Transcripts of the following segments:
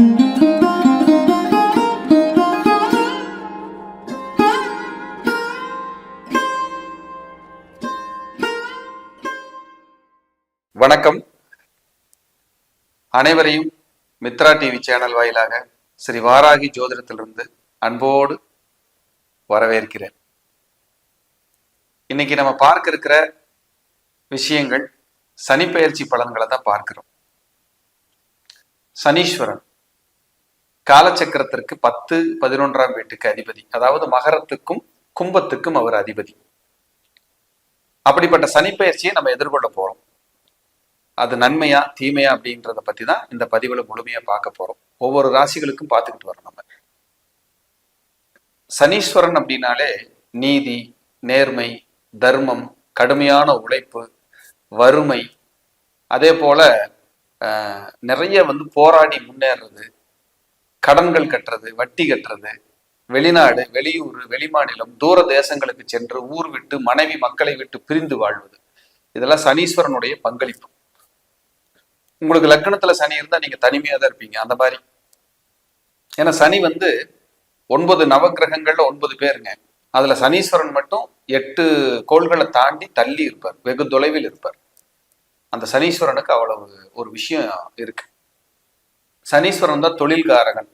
வணக்கம். அனைவரையும் Mitra TV channel வாயிலாக ஸ்ரீ வாராகி ஜோதிடத்திலிருந்து அன்போடு வரவேற்கிறேன். இன்னைக்கு நம்ம பார்க்க இருக்கிற விஷயங்கள் சனி பயிற்சி பலன்களை தான் பார்க்கிறோம். சனீஸ்வரன். காலச்சக்கரத்திற்கு பத்து பதினொன்றாம் வீட்டுக்கு அதிபதி. அதாவது மகரத்துக்கும் கும்பத்துக்கும் அவர் அதிபதி. அப்படிப்பட்ட சனிப்பெயர்ச்சியை நம்ம எதிர்கொள்ள போறோம். அது நன்மையா தீமையா அப்படின்றத பத்தி தான் இந்த பதிவுல முழுமையா பார்க்க போறோம். ஒவ்வொரு ராசிகளுக்கும் பார்த்துக்கிட்டு வரோம் நம்ம. சனீஸ்வரன் அப்படின்னாலே நீதி நேர்மை தர்மம் கடுமையான உழைப்பு வறுமை. அதே போல ஆஹ், நிறைய வந்து போராடி முன்னேறது கடன்கள் கட்டுறது வட்டி கட்டுறது வெளிநாடு வெளியூர் வெளிமாநிலம் தூர தேசங்களுக்கு சென்று ஊர் விட்டு மனைவி மக்களை விட்டு பிரிந்து வாழ்வது. இதெல்லாம் சனீஸ்வரனுடைய பங்களிப்பு. உங்களுக்கு லக்னத்துல சனி இருந்தா நீங்க தனிமையா தான் இருப்பீங்க அந்த மாதிரி. ஏன்னா சனி வந்து ஒன்பது நவகிரகங்கள்ல ஒன்பது பேருங்க. அதுல சனீஸ்வரன் மட்டும் எட்டு கோள்களை தாண்டி தள்ளி இருப்பார் வெகு தொலைவில் இருப்பார். அந்த சனீஸ்வரனுக்கு அவ்வளவு ஒரு விஷயம் இருக்கு. சனீஸ்வரன் தான் தொழில்காரகன்.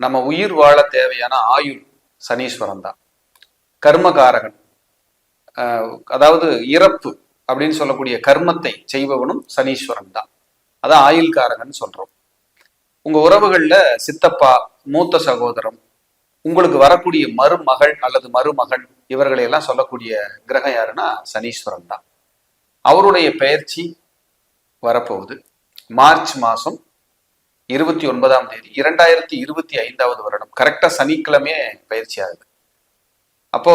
நம்ம உயிர் வாழ தேவையான ஆயுள் சனீஸ்வரன் தான். கர்மகாரகன். ஆஹ் அதாவது இறப்பு அப்படின்னு சொல்லக்கூடிய கர்மத்தை செய்பவனும் சனீஸ்வரன் தான். அதான் ஆயுள்காரகன் சொல்றோம். உங்க உறவுகள்ல சித்தப்பா மூத்த சகோதரம் உங்களுக்கு வரக்கூடிய மருமகள் அல்லது மருமகன் இவர்களை எல்லாம் சொல்லக்கூடிய கிரகம் யாருன்னா சனீஸ்வரன் தான். அவருடைய பெயர்ச்சி வரப்போகுது. மார்ச் மாசம் இருபத்தி ஒன்பதாம் தேதி இரண்டாயிரத்தி இருபத்தி ஐந்தாவது வருடம். கரெக்டா சனிக்கிழமையே பயிற்சி ஆகுது. அப்போ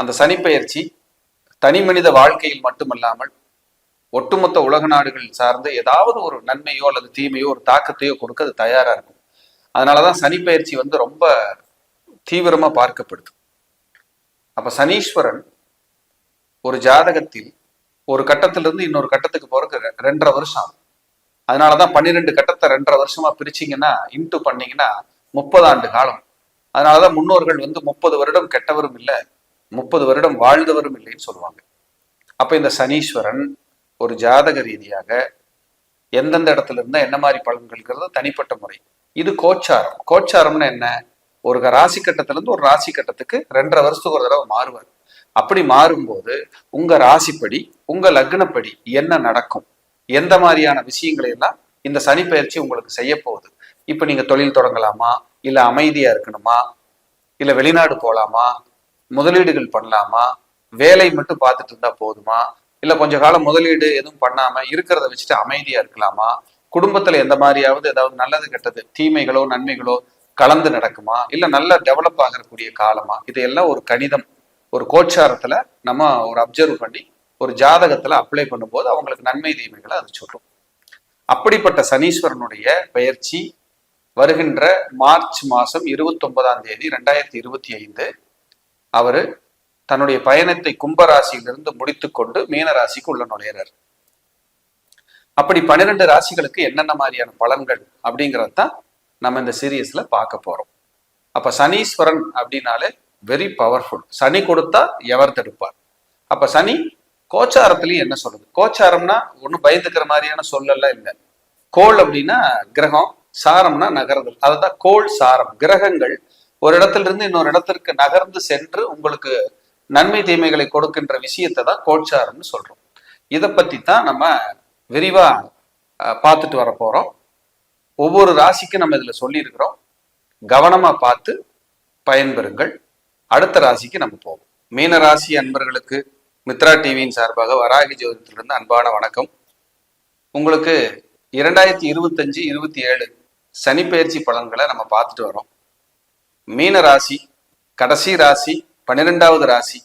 அந்த சனி பயிற்சி தனி மனித வாழ்க்கையில் மட்டுமல்லாமல் ஒட்டுமொத்த உலக நாடுகள் சார்ந்து ஏதாவது ஒரு நன்மையோ அல்லது தீமையோ ஒரு தாக்கத்தையோ கொடுக்க அது தயாரா இருக்கும். அதனாலதான் சனி பயிற்சி வந்து ரொம்ப தீவிரமா பார்க்கப்படுது. அப்ப சனீஸ்வரன் ஒரு ஜாதகத்தில் ஒரு கட்டத்திலிருந்து இன்னொரு கட்டத்துக்கு போறதுக்கு ரெண்டரை வருஷம் ஆகும். அதனாலதான் பன்னிரெண்டு கட்டத்தை ரெண்டரை வருஷமா பிரிச்சீங்கன்னா இன்ட்டு பண்ணீங்கன்னா முப்பது ஆண்டு காலம். அதனாலதான் முன்னோர்கள் வந்து முப்பது வருடம் கெட்டவரும் இல்லை முப்பது வருடம் வாழ்ந்தவரும் இல்லைன்னு சொல்லுவாங்க. அப்ப இந்த சனீஸ்வரன் ஒரு ஜாதக ரீதியாக எந்தெந்த இடத்துல இருந்தா என்ன மாதிரி பலன்கள்ங்கிறது தனிப்பட்ட முறை. இது கோச்சாரம். கோச்சாரம்னு என்ன? ஒரு ராசி கட்டத்துல இருந்து ஒரு ராசி கட்டத்துக்கு ரெண்டரை வருஷத்துக்கு ஒரு தடவை மாறுவார். அப்படி மாறும்போது உங்க ராசிப்படி உங்க லக்னப்படி என்ன நடக்கும்? எந்த மாதிரியான விஷயங்களை எல்லாம் இந்த சனி பயிற்சி உங்களுக்கு செய்ய போகுது? இப்ப நீங்க தொழில் தொடங்கலாமா? இல்ல அமைதியா இருக்கணுமா? இல்ல வெளிநாடு போகலாமா முதலீடுகள் பண்ணலாமா? வேலை மட்டும் பார்த்துட்டு இருந்தா போதுமா? இல்ல கொஞ்ச காலம் முதலீடு எதுவும் பண்ணாம இருக்கிறத வச்சுட்டு அமைதியா இருக்கலாமா? குடும்பத்துல எந்த மாதிரியாவது ஏதாவது நல்லது கெட்டது தீமைகளோ நன்மைகளோ கலந்து நடக்குமா? இல்ல நல்ல டெவலப் ஆகக்கூடிய காலமா? இதையெல்லாம் ஒரு கணிதம் ஒரு கோட்சாரத்துல நம்ம ஒரு அப்சர்வ் பண்ணி ஒரு ஜாதகத்துல அப்ளை பண்ணும்போது அவங்களுக்கு நன்மை தீமைகளை அது சொல்லும். அப்படிப்பட்ட சனீஸ்வரனுடைய பயிற்சி வருகின்ற மார்ச் மாசம் இருபத்தி ஒன்பதாம் தேதி ரெண்டாயிரத்தி இருபத்தி ஐந்து. அவர் தன்னுடைய பயணத்தை கும்பராசியிலிருந்து முடித்துக்கொண்டு மீன ராசிக்கு உள்ள நுழையிறார். அப்படி பன்னிரெண்டு ராசிகளுக்கு என்னென்ன மாதிரியான பலன்கள் அப்படிங்கிறது தான் நம்ம இந்த சீரியஸ்ல பார்க்க போறோம். அப்ப சனீஸ்வரன் அப்படின்னாலே வெரி பவர்ஃபுல் சனி கொடுத்தா எவர் தடுப்பார் அப்ப சனி கோச்சாரத்திலையும் என்ன சொல்றது? கோச்சாரம்னா ஒன்றும் பயந்துக்கிற மாதிரியான சொல்லலாம் இல்லை. கோள் அப்படின்னா கிரகம் சாரம்னா நகர்தல். அதுதான் கோள் சாரம். கிரகங்கள் ஒரு இடத்துல இருந்து இன்னொரு இடத்திற்கு நகர்ந்து சென்று உங்களுக்கு நன்மை தீமைகளை கொடுக்கின்ற விஷயத்தை தான் கோச்சாரம்னு சொல்றோம். இதை பத்தி தான் நம்ம விரிவா பார்த்துட்டு வர போறோம். ஒவ்வொரு ராசிக்கும் நம்ம இதுல சொல்லியிருக்கிறோம். கவனமா பார்த்து பயன்பெறுங்கள். அடுத்த ராசிக்கு நம்ம போவோம். மீன ராசி அன்பர்களுக்கு மித்ரா டிவியின் சார்பாக வராகி ஜோதிடத்திலிருந்து அன்பான வணக்கம். உங்களுக்கு இரண்டாயிரத்தி இருபத்தஞ்சு இருபத்தி ஏழு சனிப்பெயர்ச்சி பலன்களை நம்ம பார்த்துட்டு வரோம். மீன ராசி கடைசி ராசி பன்னிரெண்டாவது ராசி.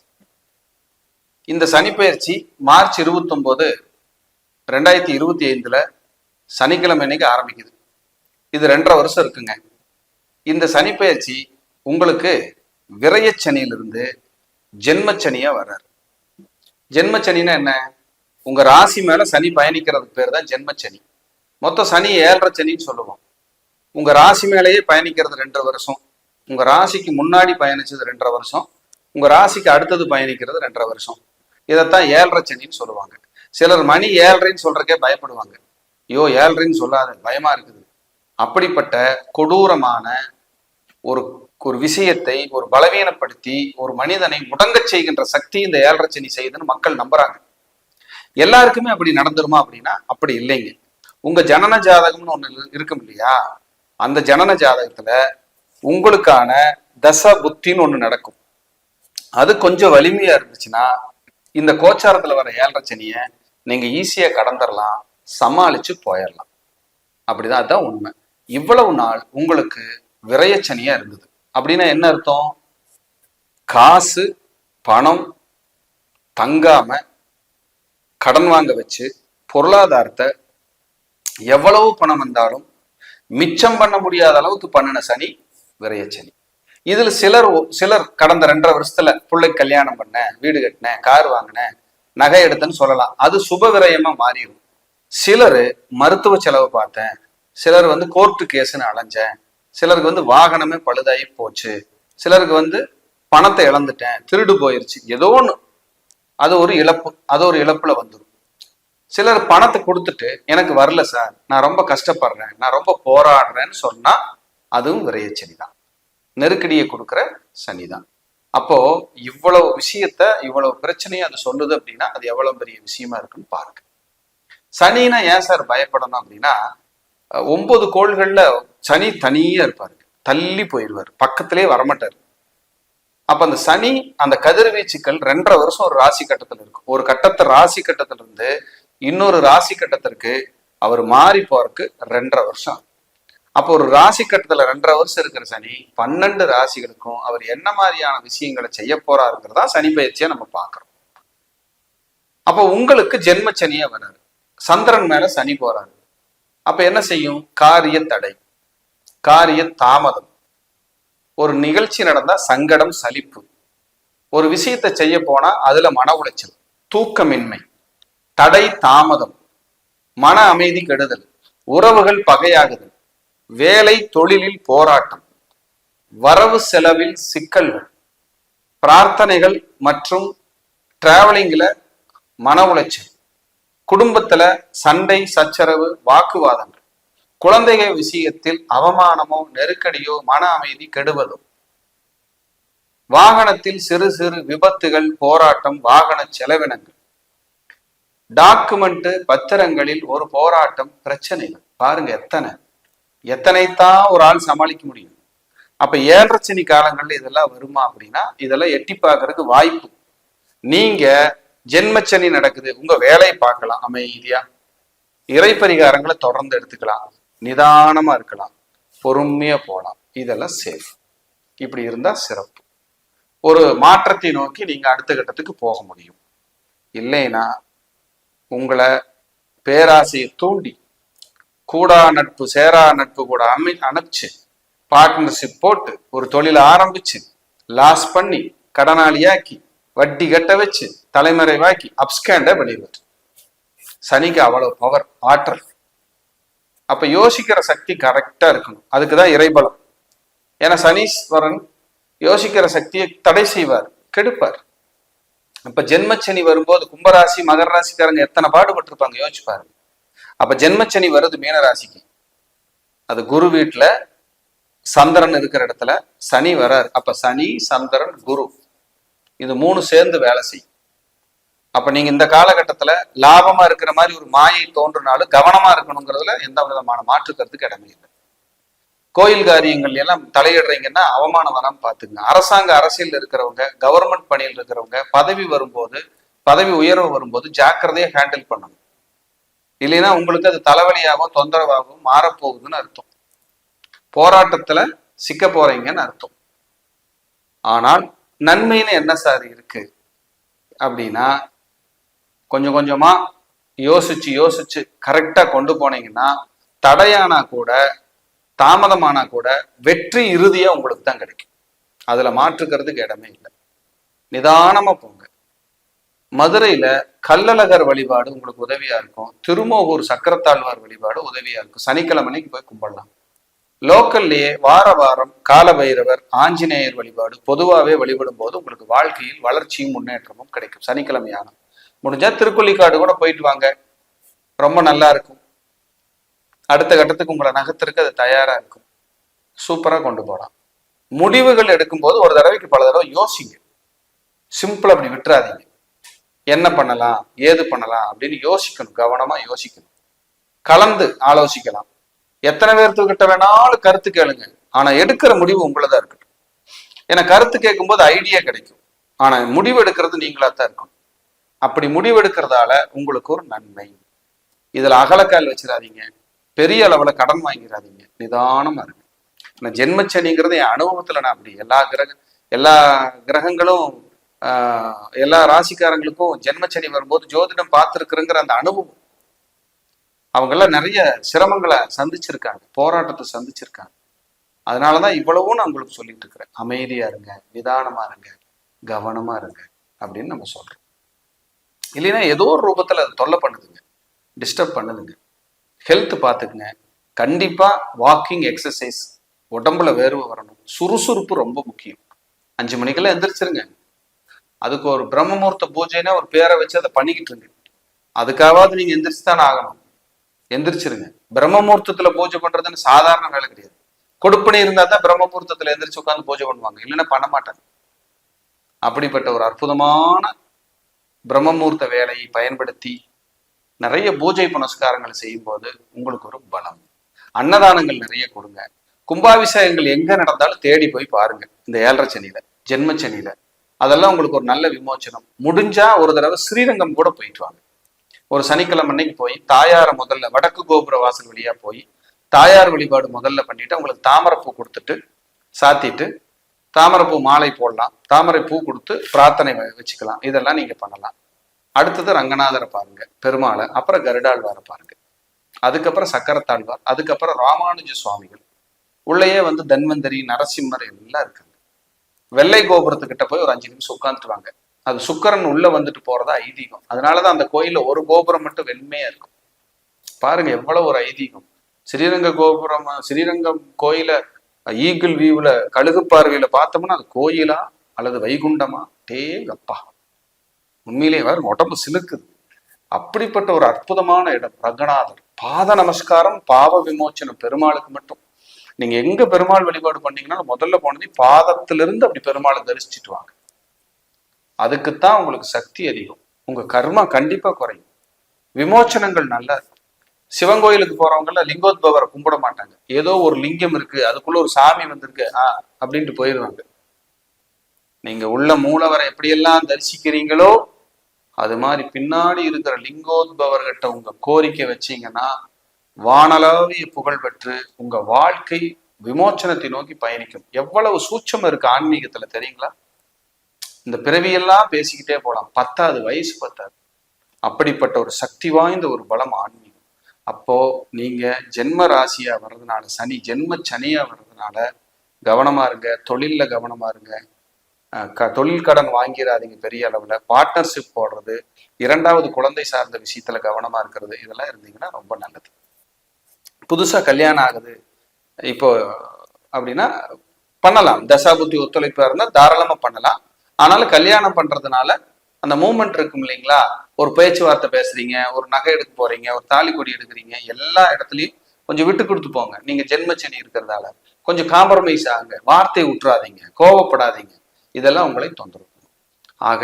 இந்த சனிப்பெயர்ச்சி மார்ச் இருபத்தொம்போது ரெண்டாயிரத்தி இருபத்தி ஐந்துல சனிக்கிழமை அன்னைக்கு ஆரம்பிக்குது. இது ரெண்டரை வருஷம் இருக்குங்க. இந்த சனிப்பெயர்ச்சி உங்களுக்கு விரயச்சனியிலிருந்து ஜென்மச்சனியா வர்றார். ஜென்மச்சனின்னா என்ன? உங்க ராசி மேல சனி பயணிக்கிறதுக்கு பேர் தான் ஜென்மச்சனி. மொத்தம் சனி ஏழரை சனின்னு சொல்லுவோம். உங்க ராசி மேலேயே பயணிக்கிறது ரெண்டரை வருஷம். உங்க ராசிக்கு முன்னாடி பயணிச்சது ரெண்டரை வருஷம். உங்க ராசிக்கு அடுத்தது பயணிக்கிறது ரெண்டரை வருஷம். இதைத்தான் ஏழரை சனின்னு சொல்லுவாங்க. சிலர் மணி ஏழரைன்னு சொல்றதுக்கே பயப்படுவாங்க. ஐயோ ஏழரைன்னு சொல்லாத பயமா இருக்குது. அப்படிப்பட்ட கொடூரமான ஒரு ஒரு விஷயத்தை ஒரு பலவீனப்படுத்தி ஒரு மனிதனை முடங்கச் செய்கின்ற சக்தி இந்த ஏழரை சனி செய்யுதுன்னு மக்கள் நம்புறாங்க. எல்லாருக்குமே அப்படி நடந்துருமா அப்படின்னா அப்படி இல்லைங்க. உங்க ஜனன ஜாதகம்னு ஒண்ணு இருக்கும் இல்லையா? அந்த ஜனன ஜாதகத்துல உங்களுக்கான தச புத்தின்னு ஒண்ணு நடக்கும். அது கொஞ்சம் வலிமையா இருந்துச்சுன்னா இந்த கோச்சாரத்துல வர ஏழரை நீங்க ஈஸியா கடந்துடலாம் சமாளிச்சு போயிடலாம் அப்படிதான் அதான் உண்மை. இவ்வளவு நாள் உங்களுக்கு விரையச்சனியா இருந்தது. அப்படின்னா என்ன அர்த்தம்? காசு பணம் தங்காம கடன் வாங்க வச்சு பொருளாதாரத்தை எவ்வளவு பணம் வந்தாலும் மிச்சம் பண்ண முடியாத அளவுக்கு பண்ணின சனி விரயச்சனி இதுல சிலர் சிலர் கடந்த ரெண்டரை வருஷத்துல பிள்ளை கல்யாணம் பண்ண வீடு கட்டினேன் கார் வாங்கினேன் நகை எடுத்தேன்னு சொல்லலாம். அது சுப விரயமா மாறிடும். சிலர் மருத்துவ செலவு பார்த்தேன். சிலர் வந்து கோர்ட்டு கேஸ்ன்னு அலைஞ்சேன். சிலருக்கு வந்து வாகனமே பழுதாகி போச்சு. சிலருக்கு வந்து பணத்தை இழந்துட்டேன் திருடு போயிருச்சு. ஏதோ ஒன்று அது ஒரு இழப்பு. அது ஒரு இழப்புல வந்துடும் சிலர் பணத்தை கொடுத்துட்டு எனக்கு வரல சார் நான் ரொம்ப கஷ்டப்படுறேன் நான் ரொம்ப போராடுறேன்னு சொன்னா அதுவும் விரைய தான் நெருக்கடியை கொடுக்குற சனி தான் அப்போ இவ்வளவு விஷயத்த இவ்வளவு பிரச்சனையை அது சொல்லுது அப்படின்னா அது எவ்வளவு பெரிய விஷயமா இருக்குன்னு பாருங்க. சனினா ஏன் சார் பயப்படணும் அப்படின்னா ஒன்பது கோள்கள்ல சனி தனியா இருப்பாரு. தள்ளி போயிடுவார் பக்கத்திலே வரமாட்டார். அப்ப அந்த சனி அந்த கதிர்வீச்சுக்கள் ரெண்டரை வருஷம் ஒரு ராசி கட்டத்துல இருக்கும் ஒரு கட்டத்தை ராசி கட்டத்துல இருந்து இன்னொரு ராசி கட்டத்திற்கு அவர் மாறி போறதுக்கு ரெண்டரை வருஷம். அப்போ ஒரு ராசி கட்டத்துல ரெண்டரை வருஷம் இருக்கிற சனி பன்னெண்டு ராசிகளுக்கும் அவர் என்ன மாதிரியான விஷயங்களை செய்ய போறாருங்கிறதா சனி பயிற்சியை நம்ம பார்க்குறோம். அப்போ உங்களுக்கு ஜென்ம சனியா வராரு. சந்திரன் மேல சனி போறாரு. அப்ப என்ன செய்யும்? காரிய தடை. காரிய தாமதம். ஒரு நிகழ்ச்சி நடந்தா சங்கடம் சலிப்பு. ஒரு விஷயத்தை செய்ய போனா அதுல மன உளைச்சல் தூக்கமின்மை தடை தாமதம் மன அமைதி கெடுதல் உறவுகள் பகையாகுதல் வேலை தொழிலில் போராட்டம் வரவு செலவில் சிக்கல்கள் பிரார்த்தனைகள் மற்றும் டிராவலிங்கில் மன உளைச்சல் குடும்பத்துல சண்டை சச்சரவு வாக்குவாதங்கள். குழந்தைகள் விஷயத்தில் அவமானமோ நெருக்கடியோ மன அமைதி கெடுவதோ வாகனத்தில் சிறு சிறு விபத்துகள் போராட்டம் வாகன செலவினங்கள். டாக்குமெண்ட் பத்திரங்களில் ஒரு போராட்டம் பிரச்சனைகள். பாருங்க எத்தனை. எத்தனைத்தான் ஒரு ஆள் சமாளிக்க முடியும். அப்ப ஏழரை காலங்கள்ல இதெல்லாம் வருமா அப்படின்னா இதெல்லாம் எட்டி பார்க்கறதுக்கு வாய்ப்பு. நீங்க ஜென்மச்சனி நடக்குது உங்க வேலையை பார்க்கலாம் அமைதியா. இறை பரிகாரங்களை தொடர்ந்து எடுத்துக்கலாம். நிதானமா இருக்கலாம். பொறுமையா போகலாம். இதெல்லாம் சேஃப் இப்படி இருந்தா சிறப்பு. ஒரு மாற்றத்தை நோக்கி நீங்க அடுத்த கட்டத்துக்கு போக முடியும். இல்லைன்னா உங்களை பேராசையை தூண்டி கூடா நட்பு சேரா நட்பு கூட அமை அணைச்சு பார்ட்னர்ஷிப் போட்டு ஒரு தொழிலை ஆரம்பிச்சு லாஸ் பண்ணி கடனாளியாக்கி வட்டி கட்ட வச்சு தலைமறைவாக்கி அப்ஸ்கேண்டை பண்ணிடுவார் சனிக்கு அவ்வளவு பவர் ஆற்றல். அப்ப யோசிக்கிற சக்தி கரெக்டா இருக்கணும். அதுக்குதான் இறைபலம். ஏன்னா சனீஸ்வரன் யோசிக்கிற சக்தியை தடை செய்வார் கெடுப்பார். அப்ப ஜென்மச்சனி வரும்போது கும்பராசி மகர ராசிக்காரங்க எத்தனை பாடுபட்டிருப்பாங்க யோசிச்சு பாருங்க. அப்ப ஜென்மச்சனி வருது மீனராசிக்கு அது குரு வீட்டுல சந்திரன் இருக்கிற இடத்துல சனி வரார். அப்ப சனி சந்திரன் குரு. இது மூணு சேர்ந்து வேலை செய்யும். அப்ப நீங்க இந்த காலகட்டத்துல லாபமா இருக்கிற மாதிரி ஒரு மாயை தோன்றினாலும் கவனமா இருக்கணுங்கிறதுல எந்த விதமான மாற்று கருத்துக்கு இடமே இல்லை. கோயில் காரியங்கள் எல்லாம் தலையிடுறீங்கன்னா அவமானம் வராம பாத்துங்க அரசாங்க அரசியல் இருக்கிறவங்க கவர்மெண்ட் பணியில் இருக்கிறவங்க பதவி வரும்போது பதவி உயர்வு வரும்போது ஜாக்கிரதையா ஹேண்டில் பண்ணணும். இல்லைன்னா உங்களுக்கு அது தலைவலியாகவும் தொந்தரவாகவும் மாறப்போகுதுன்னு அர்த்தம். போராட்டத்துல சிக்க போறீங்கன்னு அர்த்தம். ஆனால் நன்மைன்னு என்ன சார் இருக்கு? அப்படின்னா கொஞ்சம் கொஞ்சமா யோசிச்சு யோசிச்சு கரெக்டா கொண்டு போனீங்கன்னா தடையானா கூட தாமதமானா கூட வெற்றி இறுதியா உங்களுக்கு தான் கிடைக்கும். அதுல மாற்றுக்கிறதுக்கு இடமே இல்லை. நிதானமா போங்க. மதுரையில கல்லழகர் வழிபாடு உங்களுக்கு உதவியா இருக்கும். திருமோகூர் சக்கரத்தாழ்வார் வழிபாடு உதவியா இருக்கும். சனிக்கிழமைக்கு போய் கும்பிடலாம். லோக்கல்லையே வார வாரம் கால பைரவர் ஆஞ்சநேயர் வழிபாடு பொதுவாகவே வழிபடும் போது உங்களுக்கு வாழ்க்கையில் வளர்ச்சியும் முன்னேற்றமும் கிடைக்கும். சனிக்கிழமையான முடிஞ்சா திருக்கொல்லிக்காடு கூட போயிட்டு வாங்க. ரொம்ப நல்லா இருக்கும். அடுத்த கட்டத்துக்கு உங்களை நகத்திற்கு அது தயாரா இருக்கும். சூப்பரா கொண்டு போகலாம் முடிவுகள் எடுக்கும்போது ஒரு தடவைக்கு பல தடவை யோசிங்க. சிம்பிள் அப்படி விட்டுறாதீங்க. என்ன பண்ணலாம்? ஏது பண்ணலாம்? அப்படின்னு யோசிக்கணும். கவனமா யோசிக்கணும். கலந்து ஆலோசிக்கலாம். எத்தனை பேர்த்துக்கிட்ட வேணாலும் கருத்து கேளுங்க. ஆனா எடுக்கிற முடிவு உங்களதா இருக்கட்டும். ஏன்னா கருத்து கேட்கும்போது ஐடியா கிடைக்கும். ஆனா முடிவு எடுக்கிறது நீங்களா தான் இருக்கணும். அப்படி முடிவெடுக்கிறதால உங்களுக்கு ஒரு நன்மை. இதுல அகலக்கால் வச்சிடாதீங்க பெரிய அளவுல கடன் வாங்கிடாதீங்க நிதானமா இருங்க. ஆனால் ஜென்மச்சனிங்கிறது என் அனுபவத்துல நான் அப்படி எல்லா கிரக எல்லா கிரகங்களும் ஆஹ், எல்லா ராசிக்காரங்களுக்கும் ஜென்மச்சனி வரும்போது ஜோதிடம் பார்த்துருக்குறங்கிற அந்த அனுபவம். அவங்கெல்லாம் நிறைய சிரமங்களை சந்திச்சிருக்காங்க. போராட்டத்தை சந்திச்சிருக்காங்க. அதனாலதான் இவ்வளவும் நான் உங்களுக்கு சொல்லிட்டு இருக்கிறேன். அமைதியா இருங்க. நிதானமா இருங்க. கவனமா இருங்க. அப்படின்னு நம்ம சொல்றோம். இல்லைன்னா ஏதோ ஒரு ரூபத்தில் அது தொல்லை பண்ணுதுங்க. டிஸ்டர்ப் பண்ணுதுங்க. ஹெல்த் பார்த்துக்குங்க. கண்டிப்பாக வாக்கிங் எக்ஸசைஸ் உடம்புல வேர்வை வரணும். சுறுசுறுப்பு ரொம்ப முக்கியம். அஞ்சு மணிக்கெல்லாம் எந்திரிச்சிருங்க. அதுக்கு ஒரு பிரம்மமுகூர்த்த பூஜைன்னா ஒரு பேரை வச்சு அதை பண்ணிக்கிட்டு இருங்க. அதுக்காவது நீங்கள் எந்திரிச்சு தானே ஆகணும். எந்திரிச்சிருங்க. பிரம்மமுகூர்த்தத்தில் பூஜை பண்ணுறதுன்னு சாதாரண வேலை கிடையாது. கொடுப்பனை இருந்தால் தான் பிரம்மமுகூர்த்தத்தில் எந்திரிச்சு உட்காந்து பூஜை பண்ணுவாங்க. இல்லைன்னா பண்ண மாட்டாங்க. அப்படிப்பட்ட ஒரு அற்புதமான பிரம்மமூர்த்த வேலையை பயன்படுத்தி நிறைய பூஜை புனஸ்காரங்கள் செய்யும்போது உங்களுக்கு ஒரு பலம். அன்னதானங்கள் நிறைய கொடுங்க. கும்பாபிஷேகங்கள் எங்க நடந்தாலும் தேடி போய் பாருங்க. இந்த ஏழரை சனியில ஜென்ம சனியில. அதெல்லாம் உங்களுக்கு ஒரு நல்ல விமோச்சனம். முடிஞ்சா ஒரு தடவை ஸ்ரீரங்கம் கூட போயிட்டு வாங்க. ஒரு சனிக்கிழமை அன்னைக்கு போய் தாயாரை முதல்ல வடக்கு கோபுர வாசல் வழியா போய் தாயார் வழிபாடு முதல்ல பண்ணிட்டு உங்களுக்கு தாமரைப்பூ கொடுத்துட்டு சாத்திட்டு தாமரைப்பூ மாலை போடலாம். தாமரை பூ கொடுத்து பிரார்த்தனை வ- வச்சுக்கலாம். இதெல்லாம் நீங்க பண்ணலாம். அடுத்தது ரங்கநாதரை பாருங்க பெருமாளை. அப்புறம் கருடாழ்வாரை பாருங்க. அதுக்கப்புறம் சக்கரத்தாழ்வார். அதுக்கப்புறம் ராமானுஜ சுவாமிகள். உள்ளேயே வந்து தன்வந்தரி நரசிம்மர் எல்லாம் இருக்காங்க. வெள்ளை கோபுரத்துக்கிட்ட போய் ஒரு அஞ்சு நிமிஷம் உட்காந்துட்டுவாங்க அது சுக்கரன் உள்ள வந்துட்டு போறதா ஐதீகம். அதனாலதான் அந்த கோயில்ல ஒரு கோபுரம் மட்டும் வெண்மையா இருக்கும். பாருங்க எவ்வளவு ஒரு ஐதீகம். ஸ்ரீரங்க கோபுரம் ஸ்ரீரங்கம் கோயில ஈகிள் வியூவில் கழுகு பார்வையில பார்த்தோம்னா அது கோயிலா அல்லது வைகுண்டமா? டேங்கப்பா உண்மையிலேயே வேற உடம்பு சிலுக்குது. அப்படிப்பட்ட ஒரு அற்புதமான இடம் ரங்கநாதர். பாத நமஸ்காரம் பாவ விமோச்சனம் பெருமாளுக்கு மட்டும். நீங்க எங்க பெருமாள் வழிபாடு பண்ணீங்கன்னா முதல்ல போனது பாதத்திலிருந்து அப்படி பெருமாளை தரிசிச்சுட்டு வாங்க. அதுக்குத்தான் உங்களுக்கு சக்தி அதிகம். உங்க கர்மா கண்டிப்பா குறையும். விமோச்சனங்கள் நல்லா இருக்கும். சிவன் கோயிலுக்கு போறவங்க லிங்கோத்பவரை கும்பிட மாட்டாங்க. ஏதோ ஒரு லிங்கம் இருக்கு அதுக்குள்ள ஒரு சாமி வந்திருக்கு ஆ அப்படின்ட்டு போயிடுவாங்க. நீங்க உள்ள மூலவரை எப்படியெல்லாம் தரிசிக்கிறீங்களோ அது மாதிரி பின்னாடி இருக்கிற லிங்கோத்பவர்கிட்ட உங்க கோரிக்கை வச்சீங்கன்னா வானளாவிய புகழ் பெற்று உங்க வாழ்க்கை விமோச்சனத்தை நோக்கி பயணிக்கும். எவ்வளவு சூட்சம் இருக்கு ஆன்மீகத்துல தெரியுங்களா? இந்த பிறவியெல்லாம் பேசிக்கிட்டே போலாம். பத்தாவது வயசு பத்தாது. அப்படிப்பட்ட ஒரு சக்தி வாய்ந்த ஒரு பலம் ஆன்மீகம். அப்போ நீங்க ஜென்ம ராசியா வர்றதுனால சனி ஜென்ம சனியா வர்றதுனால கவனமா இருங்க தொழில்ல கவனமா இருங்க. க தொழில் கடன் வாங்கிடாதீங்க பெரிய அளவில். பார்ட்னர்ஷிப் போடுறது இரண்டாவது குழந்தை சார்ந்த விஷயத்துல கவனமா இருக்கிறது இதெல்லாம் இருந்தீங்கன்னா ரொம்ப நல்லது. புதுசா கல்யாணம் ஆகுது. இப்போ அப்படின்னா பண்ணலாம். தசாபுத்தி ஒத்துழைப்பா இருந்தால் தாராளமா பண்ணலாம். ஆனாலும் கல்யாணம் பண்றதுனால அந்த மூமெண்ட் இருக்கும் இல்லைங்களா? ஒரு பேச்சுவார்த்தை பேசுறீங்க ஒரு நகை எடுக்க போறீங்க ஒரு தாலி கொடி எடுக்கிறீங்க எல்லா இடத்துலயும் கொஞ்சம் விட்டு கொடுத்து போங்க. நீங்க ஜென்மச்சனி இருக்கிறதால. கொஞ்சம் காம்ப்ரமைஸ் ஆகுங்க. வார்த்தை விட்டுறாதீங்க கோவப்படாதீங்க. இதெல்லாம் உங்களை தொந்தரவு. ஆக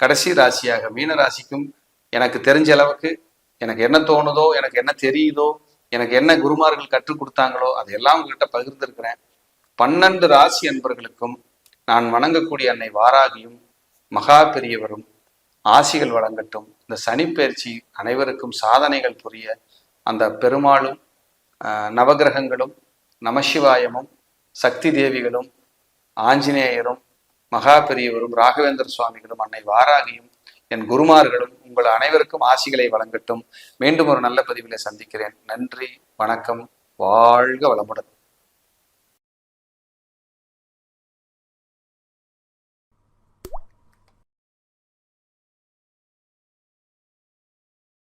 கடைசி ராசியாக மீன ராசிக்கும் எனக்கு தெரிஞ்ச அளவுக்கு எனக்கு என்ன தோணுதோ எனக்கு என்ன தெரியுதோ எனக்கு என்ன குருமார்கள் கற்றுக் கொடுத்தாங்களோ அதையெல்லாம் உங்ககிட்ட பகிர்ந்திருக்கிறேன். பன்னெண்டு ராசி அன்பர்களுக்கும் நான் வணங்கக்கூடிய அன்னை வாராகியும் மகா பெரியவரும் ஆசிகள் வழங்கட்டும். இந்த சனிப்பெயர்ச்சி அனைவருக்கும் சாதனைகள் புரிய அந்த பெருமாளும் ஆஹ், நவகிரகங்களும் நமசிவாயமும் சக்தி தேவிகளும் ஆஞ்சநேயரும் மகா பெரியவரும் ராகவேந்திர சுவாமிகளும் அன்னை வாராகியும் என் குருமார்களும் உங்கள் அனைவருக்கும் ஆசிகளை வழங்கட்டும். மீண்டும் ஒரு நல்ல பதிவிலே சந்திக்கிறேன். நன்றி வணக்கம் வாழ்க வளமுடன்.